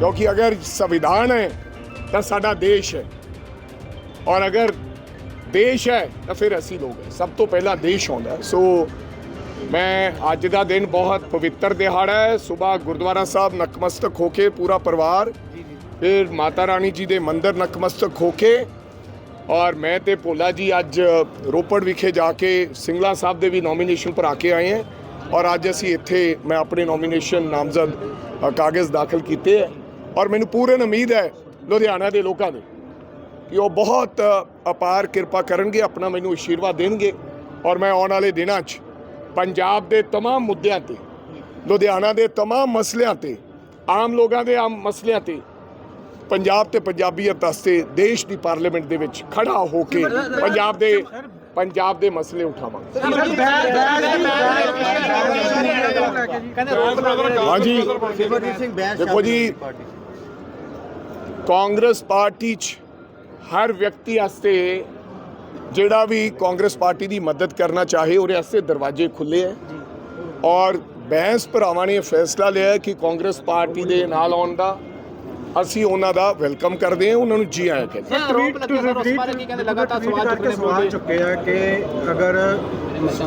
ਕਿਉਂਕਿ ਅਗਰ ਸੰਵਿਧਾਨ ਹੈ ਤਾਂ ਸਾਡਾ ਦੇਸ਼ ਹੈ ਔਰ ਅਗਰ ਦੇਸ਼ ਹੈ ਤਾਂ ਫਿਰ ਅਸੀਂ ਲੋਕ ਹੈ ਸਭ ਤੋਂ ਪਹਿਲਾਂ ਦੇਸ਼ ਆਉਂਦਾ ਹੈ। ਸੋ ਮੈਂ ਅੱਜ ਦਾ ਦਿਨ ਬਹੁਤ ਪਵਿੱਤਰ ਦਿਹਾੜਾ ਹੈ ਸਵੇਰ ਗੁਰਦੁਆਰਾ ਸਾਹਿਬ ਨਕਮਸਤਕ ਹੋ ਕੇ ਪੂਰਾ ਪਰਿਵਾਰ ਫਿਰ ਮਾਤਾ ਰਾਣੀ ਜੀ ਦੇ ਮੰਦਿਰ ਨਕਮਸਤਕ ਹੋ ਕੇ ਔਰ ਮੈਂ ਤੇ ਭੋਲਾ ਜੀ ਅੱਜ ਰੋਪੜ ਵਿਖੇ ਜਾ ਕੇ ਸਿੰਗਲਾ ਸਾਹਿਬ ਦੇ ਵੀ ਨੋਮੀਨੇਸ਼ਨ ਭਰਾ ਕੇ ਆਏ ਹਾਂ ਔਰ ਅੱਜ ਅਸੀਂ ਇੱਥੇ ਮੈਂ ਆਪਣੇ ਨੋਮੀਨੇਸ਼ਨ ਨਾਮਜ਼ਦ ਕਾਗਜ਼ ਦਾਖਲ ਕੀਤੇ ਹੈ ਔਰ ਮੈਨੂੰ ਪੂਰਨ ਉਮੀਦ ਹੈ ਲੁਧਿਆਣਾ ਦੇ ਲੋਕਾਂ ਦੇ ਕਿ ਉਹ ਬਹੁਤ ਅਪਾਰ ਕਿਰਪਾ ਕਰਨਗੇ ਆਪਣਾ ਮੈਨੂੰ ਆਸ਼ੀਰਵਾਦ ਦੇਣਗੇ ਔਰ ਮੈਂ ਆਉਣ ਵਾਲੇ ਦਿਨਾਂ 'ਚ ਪੰਜਾਬ ਦੇ तमाम ਮੁੱਦਿਆਂ ਤੇ ਲੁਧਿਆਣਾ ਦੇ तमाम ਮਸਲਿਆਂ ਤੇ ਆਮ ਲੋਕਾਂ ਦੇ ਆਮ ਮਸਲਿਆਂ ਤੇ ਪੰਜਾਬ ਤੇ ਪੰਜਾਬੀਅਤ ਵਾਸਤੇ ਦੇਸ਼ ਦੀ ਪਾਰਲੀਮੈਂਟ ਦੇ ਵਿੱਚ ਖੜਾ ਹੋ ਕੇ ਪੰਜਾਬ ਦੇ ਪੰਜਾਬ ਦੇ ਮਸਲੇ ਉਠਾਵਾਂਗੇ ਹਾਂਜੀ ਸਿਮਰਜੀਤ ਸਿੰਘ ਬੈਂਸ ਦੇਖੋ ਜੀ ਕਾਂਗਰਸ ਪਾਰਟੀ 'ਚ ਹਰ ਵਿਅਕਤੀ ਵਾਸਤੇ ਜਿਹੜਾ ਵੀ ਕਾਂਗਰਸ ਪਾਰਟੀ ਦੀ ਮਦਦ ਕਰਨਾ ਚਾਹੇ ਉਹਦੇ ਵਾਸਤੇ ਦਰਵਾਜ਼ੇ ਖੁੱਲੇ ਹੈ ਔਰ ਬੈਂਸ ਭਰਾਵਾਂ ਨੇ ਇਹ ਫੈਸਲਾ ਲਿਆ ਕਿ ਕਾਂਗਰਸ ਪਾਰਟੀ ਦੇ ਨਾਲ ਆਉਣ ਦਾ ਅਸੀਂ ਉਹਨਾਂ ਦਾ ਵੈਲਕਮ ਕਰਦੇ ਹਾਂ ਉਹਨਾਂ ਨੂੰ ਜੀ ਆਇਆਂ ਕਹਿੰਦੇ। ਆਰੋਪ ਸਰ ਉਸ ਬਾਰੇ ਕੀ ਕਹਿੰਦੇ ਲਗਾਤਾਰ ਸਵਾਲ ਚੁੱਕ ਰਹੇ ਸਵਾਲ ਚੁੱਕੇ ਆ ਕਿ ਅਗਰ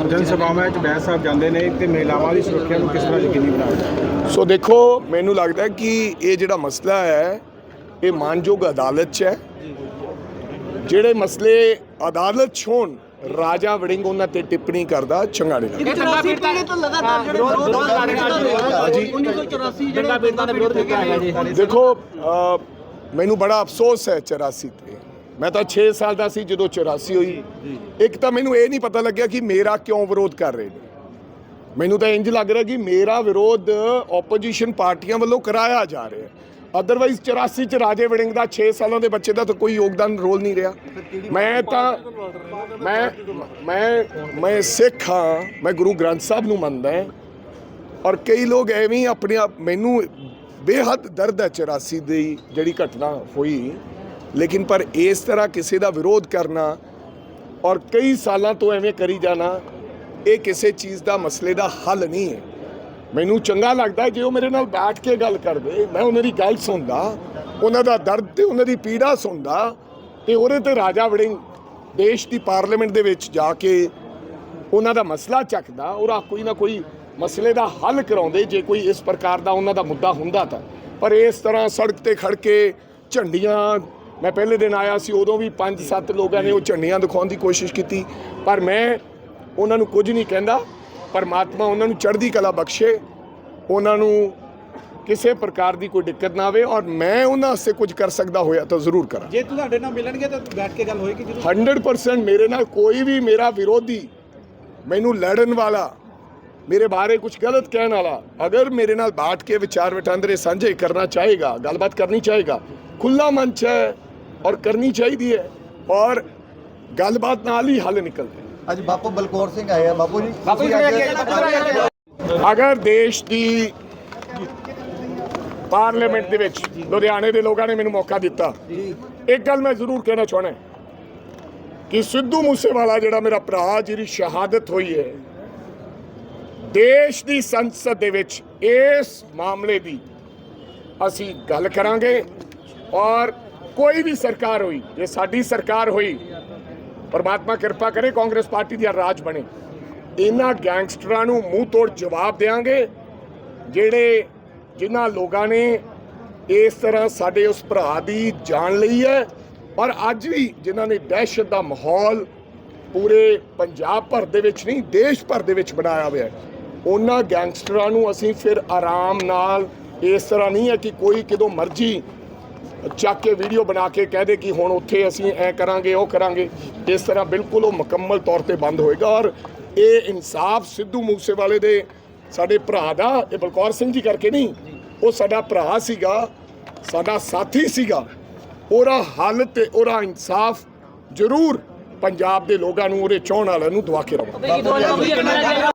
ਜਨ ਸਭਾਵਾਂ ਵਿੱਚ ਬੈਂਸ ਸਾਹਿਬ ਜਾਂਦੇ ਨੇ ਤੇ ਮਹਿਲਾਵਾਂ ਦੀ ਸੁਰੱਖਿਆ ਨੂੰ ਕਿਸ ਤਰ੍ਹਾਂ ਯਕੀਨੀ ਬਣਾਉਣਾ ਸੋ ਦੇਖੋ ਮੈਨੂੰ ਲੱਗਦਾ ਹੈ ਕਿ ਇਹ ਜਿਹੜਾ ਮਸਲਾ ਹੈ ਇਹ ਮਾਨਯੋਗ ਅਦਾਲਤ 'ਚ ਹੈ। ਜਿਹੜੇ ਮਸਲੇ ਅਦਾਲਤ 'ਚ ਹੋਣ ਰਾਜਾ ਵੜਿੰਗ ਉਹਨਾਂ ਤੇ ਟਿੱਪਣੀ ਕਰਦਾ ਚੰਗਾ ਨਹੀਂ ਲੱਗਦਾ ਜੰਗਾ ਪੀੜਤਾਂ ਤੋਂ ਲਗਾਤਾਰ ਵਿਰੋਧ ਵਿਰੋਧ ਕਰ ਰਹੇ ਹਾਂਜੀ। 1984 ਜੰਗਾ ਪੀੜਤਾਂ ਦਾ ਵਿਰੋਧ ਕੀਤਾ ਹੈਗਾ ਜੀ। ਦੇਖੋ ਮੈਨੂੰ ਬੜਾ ਅਫਸੋਸ ਹੈ 84 ਤੇ। ਮੈਂ ਤਾਂ 6 ਸਾਲ ਦਾ ਸੀ ਜਦੋਂ 84 ਹੋਈ। ਇੱਕ ਤਾਂ ਮੈਨੂੰ ਇਹ ਨਹੀਂ ਪਤਾ ਲੱਗਿਆ ਕਿ ਮੇਰਾ ਕਿਉਂ ਵਿਰੋਧ ਕਰ ਰਹੇ ਨੇ। ਮੈਨੂੰ ਤਾਂ ਇੰਜ ਲੱਗ ਰਿਹਾ ਕਿ ਮੇਰਾ ਵਿਰੋਧ ਆਪੋਜੀਸ਼ਨ ਪਾਰਟੀਆਂ ਵੱਲੋਂ ਕਰਾਇਆ ਜਾ ਰਿਹਾ ਹੈ। ਅਦਰਵਾਈਜ਼ 84 ਚ ਰਾਜੇ ਵੜਿੰਗ ਦਾ 6 ਸਾਲਾਂ ਦੇ ਬੱਚੇ ਦਾ ਤਾਂ ਕੋਈ ਯੋਗਦਾਨ ਰੋਲ ਨਹੀਂ ਰਿਹਾ। ਮੈਂ ਤਾਂ ਮੈਂ ਮੈਂ ਮੈਂ ਸਿੱਖ ਹਾਂ, ਮੈਂ ਗੁਰੂ ਗ੍ਰੰਥ ਸਾਹਿਬ ਨੂੰ ਮੰਨਦਾ ਔਰ ਕਈ ਲੋਕ ਐਵੇਂ ਹੀ ਆਪਣੇ ਆਪ ਮੈਨੂੰ ਬੇਹੱਦ ਦਰਦ ਹੈ 84 ਦੀ ਜਿਹੜੀ ਘਟਨਾ ਹੋਈ। ਲੇਕਿਨ ਪਰ ਇਸ ਤਰ੍ਹਾਂ ਕਿਸੇ ਦਾ ਵਿਰੋਧ ਕਰਨਾ ਔਰ ਕਈ ਸਾਲਾਂ ਤੋਂ ਐਵੇਂ ਕਰੀ ਜਾਣਾ, ਇਹ ਕਿਸੇ ਚੀਜ਼ ਦਾ ਮਸਲੇ ਦਾ ਹੱਲ ਨਹੀਂ ਹੈ। ਮੈਨੂੰ ਚੰਗਾ ਲੱਗਦਾ ਜੇ ਉਹ ਮੇਰੇ ਨਾਲ ਬੈਠ ਕੇ ਗੱਲ ਕਰਦੇ। ਮੈਂ ਉਹਨਾਂ ਦੀ ਗੱਲ ਸੁਣਦਾ, ਉਹਨਾਂ ਦਾ ਦਰਦ ਤੇ ਉਹਨਾਂ ਦੀ ਪੀੜਾ ਸੁਣਦਾ ਤੇ ਉਹਦੇ ਤੇ ਰਾਜਾ ਵੜਿੰਗ ਦੇਸ਼ ਦੀ ਪਾਰਲੀਮੈਂਟ ਦੇ ਵਿੱਚ ਜਾ ਕੇ ਉਹਨਾਂ ਦਾ ਮਸਲਾ ਚੱਕਦਾ ਉਹਦਾ ਕੋਈ ਨਾ ਕੋਈ ਮਸਲੇ ਦਾ ਹੱਲ ਕਰਾਉਂਦੇ, ਜੇ ਕੋਈ ਇਸ ਪ੍ਰਕਾਰ ਦਾ ਉਹਨਾਂ ਦਾ ਮੁੱਦਾ ਹੁੰਦਾ ਤਾਂ। ਪਰ ਇਸ ਤਰ੍ਹਾਂ ਸੜਕ ਤੇ ਖੜ ਕੇ ਝੰਡੀਆਂ, ਮੈਂ ਪਹਿਲੇ ਦਿਨ ਆਇਆ ਸੀ, ਉਦੋਂ ਵੀ 5-7 ਲੋਕਾਂ ਨੇ ਉਹ ਝੰਡੀਆਂ ਦਿਖਾਉਣ ਦੀ ਕੋਸ਼ਿਸ਼ ਕੀਤੀ, ਪਰ ਮੈਂ ਉਹਨਾਂ ਨੂੰ ਕੁਝ ਨਹੀਂ ਕਹਿੰਦਾ। ਪਰਮਾਤਮਾ ਉਹਨਾਂ ਨੂੰ ਚੜ੍ਹਦੀ ਕਲਾ ਬਖਸ਼ੇ ਉਹਨਾਂ ਨੂੰ ਕਿਸੇ ਪ੍ਰਕਾਰ ਦੀ ਕੋਈ ਦਿੱਕਤ ਨਾ ਆਵੇ ਔਰ ਮੈਂ ਉਹਨਾਂ ਵਾਸਤੇ ਕੁਝ ਕਰ ਸਕਦਾ ਹੋਇਆ ਤਾਂ ਜ਼ਰੂਰ ਕਰਾਂ ਜੇ ਤੁਹਾਡੇ ਨਾਲ ਮਿਲਣਗੇ ਤਾਂ ਬੈਠ ਕੇ ਗੱਲ ਹੋਏਗੀ ਜਦੋਂ 100% ਮੇਰੇ ਨਾਲ ਕੋਈ ਵੀ ਮੇਰਾ ਵਿਰੋਧੀ ਮੈਨੂੰ ਲੜਨ ਵਾਲਾ ਮੇਰੇ ਬਾਰੇ ਕੁਝ ਗਲਤ ਕਹਿਣ ਵਾਲਾ ਅਗਰ ਮੇਰੇ ਨਾਲ ਬਾਤ ਕੇ ਵਿਚਾਰ ਵਟਾਂਦਰੇ ਸਾਂਝੇ ਕਰਨਾ ਚਾਹੇਗਾ ਗੱਲਬਾਤ ਕਰਨੀ ਚਾਹੇਗਾ ਖੁੱਲਾ ਮੰਚ ਹੈ ਔਰ ਕਰਨੀ ਚਾਹੀਦੀ ਹੈ ਔਰ ਗੱਲਬਾਤ ਨਾਲ ਹੀ ਹੱਲ ਨਿਕਲਦੇ। ਅੱਜ ਬਾਪੂ ਬਲਕੌਰ ਸਿੰਘ ਆਏ ਆ। ਬਾਪੂ ਜੀ ਬਾਪੂ ਜੀ ਅਗਰ ਦੇਸ਼ ਦੀ ਪਾਰਲੀਮੈਂਟ ਦੇ ਵਿੱਚ ਲੁਧਿਆਣੇ ਦੇ ਲੋਕਾਂ ਨੇ ਮੈਨੂੰ ਮੌਕਾ ਦਿੱਤਾ ਇੱਕ ਗੱਲ ਮੈਂ ਜ਼ਰੂਰ ਕਹਿਣਾ ਚਾਹਣਾ ਕਿ ਸਿੱਧੂ ਮੂਸੇਵਾਲਾ ਜਿਹੜਾ ਮੇਰਾ ਭਰਾ ਜਿਹਦੀ ਸ਼ਹਾਦਤ ਹੋਈ ਹੈ ਦੇਸ਼ ਦੀ ਸੰਸਦ ਦੇ ਵਿੱਚ ਇਸ ਮਾਮਲੇ ਦੀ ਅਸੀਂ ਗੱਲ ਕਰਾਂਗੇ ਔਰ ਕੋਈ ਵੀ ਸਰਕਾਰ ਹੋਈ ਜੇ ਸਾਡੀ ਸਰਕਾਰ ਹੋਈ ਪਰਮਾਤਮਾ ਕਿਰਪਾ ਕਰੇ, ਕਾਂਗਰਸ ਪਾਰਟੀ ਦੀ ਰਾਜ ਬਣੇ। ਇਹਨਾਂ ਗੈਂਗਸਟਰਾਂ ਨੂੰ ਮੂੰਹ ਤੋੜ ਜਵਾਬ ਦੇਾਂਗੇ ਜਿਹੜੇ ਜਿਨ੍ਹਾਂ ਲੋਕਾਂ ਨੇ ਇਸ ਤਰ੍ਹਾਂ ਸਾਡੇ ਉਸ ਭਰਾ ਦੀ ਜਾਨ ਲਈ ਹੈ। ਔਰ ਅੱਜ ਵੀ ਜਿਨ੍ਹਾਂ ਨੇ ਦਹਿਸ਼ਤ ਦਾ ਮਾਹੌਲ ਪੂਰੇ ਪੰਜਾਬ ਭਰ ਦੇ ਵਿੱਚ ਨਹੀਂ, ਦੇਸ਼ ਭਰ ਦੇ ਵਿੱਚ ਬਣਾਇਆ ਹੋਇਆ ਹੈ। ਉਹਨਾਂ ਗੈਂਗਸਟਰਾਂ ਨੂੰ ਅਸੀਂ ਫਿਰ ਆਰਾਮ ਨਾਲ ਇਸ ਤਰ੍ਹਾਂ ਨਹੀਂ ਹੈ ਕਿ ਕੋਈ ਕਿਦੋਂ ਮਰਜ਼ੀ ਚੱਕ ਕੇ ਵੀਡੀਓ ਬਣਾ ਕੇ ਕਹਿ ਦੇ ਕਿ ਹੁਣ ਉੱਥੇ ਅਸੀਂ ਐ ਕਰਾਂਗੇ, ਉਹ ਕਰਾਂਗੇ। ਇਸ ਤਰ੍ਹਾਂ ਬਿਲਕੁਲ ਉਹ ਮੁਕੰਮਲ ਤੌਰ ਤੇ ਬੰਦ ਹੋਏਗਾ ਔਰ ਇਹ ਇਨਸਾਫ ਸਿੱਧੂ ਮੂਸੇਵਾਲੇ ਦੇ ਸਾਡੇ ਭਰਾ ਦਾ, ਇਹ ਬਲਕੌਰ ਸਿੰਘ ਜੀ ਕਰਕੇ ਨਹੀਂ, ਉਹ ਸਾਡਾ ਭਰਾ ਸੀਗਾ, ਸਾਡਾ ਸਾਥੀ ਸੀਗਾ। ਉਹਦਾ ਹੱਲ ਤੇ ਉਹਦਾ ਇਨਸਾਫ ਜ਼ਰੂਰ ਪੰਜਾਬ ਦੇ ਲੋਕਾਂ ਨੂੰ, ਉਹਦੇ ਚਾਹਣ ਵਾਲਿਆਂ ਨੂੰ ਦਵਾ ਕੇ ਰਵਾਂਗੇ।